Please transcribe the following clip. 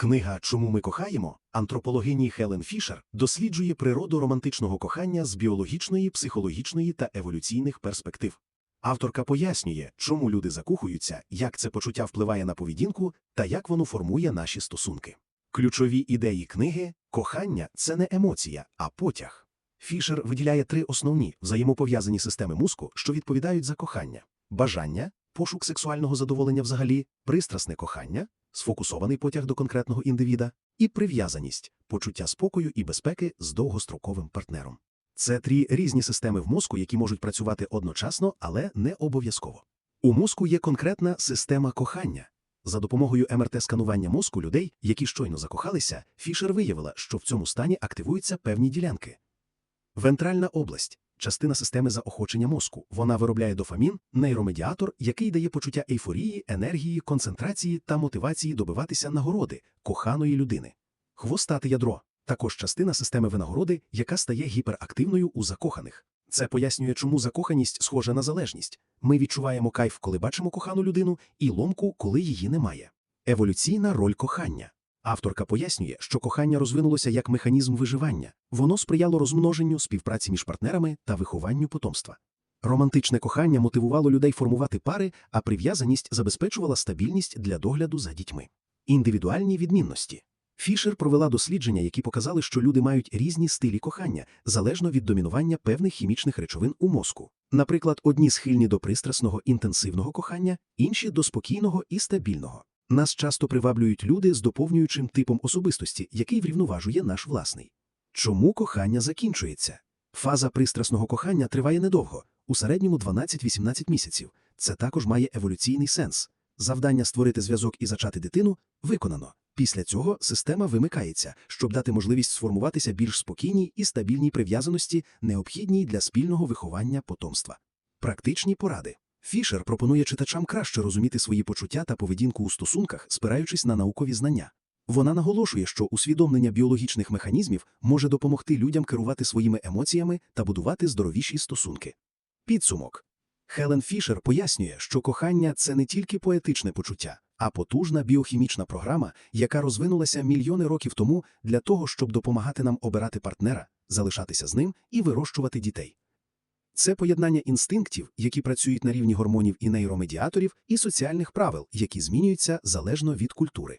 Книга Чому ми кохаємо антропологині Хелен Фішер досліджує природу романтичного кохання з біологічної, психологічної та еволюційних перспектив. Авторка пояснює, чому люди закохуються, як це почуття впливає на поведінку та як воно формує наші стосунки. Ключові ідеї книги кохання це не емоція, а потяг. Фішер виділяє три основні взаємопов'язані системи мозку, що відповідають за кохання: бажання, пошук сексуального задоволення взагалі, пристрасне кохання, сфокусований потяг до конкретного індивіда, і прив'язаність, почуття спокою і безпеки з довгостроковим партнером. Це три різні системи в мозку, які можуть працювати одночасно, але не обов'язково. У мозку є конкретна система кохання. За допомогою МРТ-сканування мозку людей, які щойно закохалися, Фішер виявила, що в цьому стані активуються певні ділянки. Вентральна область частина системи заохочення мозку. Вона виробляє дофамін, нейромедіатор, який дає почуття ейфорії, енергії, концентрації та мотивації добиватися нагороди коханої людини. Хвостате ядро також частина системи винагороди, яка стає гіперактивною у закоханих. Це пояснює, чому закоханість схожа на залежність. Ми відчуваємо кайф, коли бачимо кохану людину, і ломку, коли її немає. Еволюційна роль кохання. Авторка пояснює, що кохання розвинулося як механізм виживання. Воно сприяло розмноженню, співпраці між партнерами та вихованню потомства. Романтичне кохання мотивувало людей формувати пари, а прив'язаність забезпечувала стабільність для догляду за дітьми. Індивідуальні відмінності. Фішер провела дослідження, які показали, що люди мають різні стилі кохання, залежно від домінування певних хімічних речовин у мозку. Наприклад, одні схильні до пристрасного інтенсивного кохання, інші до спокійного і стабільного. Нас часто приваблюють люди з доповнюючим типом особистості, який врівноважує наш власний. Чому кохання закінчується? Фаза пристрасного кохання триває недовго, у середньому 12-18 місяців. Це також має еволюційний сенс. Завдання створити зв'язок і зачати дитину виконано. Після цього система вимикається, щоб дати можливість сформуватися більш спокійній і стабільній прив'язаності, необхідній для спільного виховання потомства. Практичні поради. Фішер пропонує читачам краще розуміти свої почуття та поведінку у стосунках, спираючись на наукові знання. Вона наголошує, що усвідомлення біологічних механізмів може допомогти людям керувати своїми емоціями та будувати здоровіші стосунки. Підсумок. Хелен Фішер пояснює, що кохання це не тільки поетичне почуття, а потужна біохімічна програма, яка розвинулася мільйони років тому для того, щоб допомагати нам обирати партнера, залишатися з ним і вирощувати дітей. Це поєднання інстинктів, які працюють на рівні гормонів і нейромедіаторів, і соціальних правил, які змінюються залежно від культури.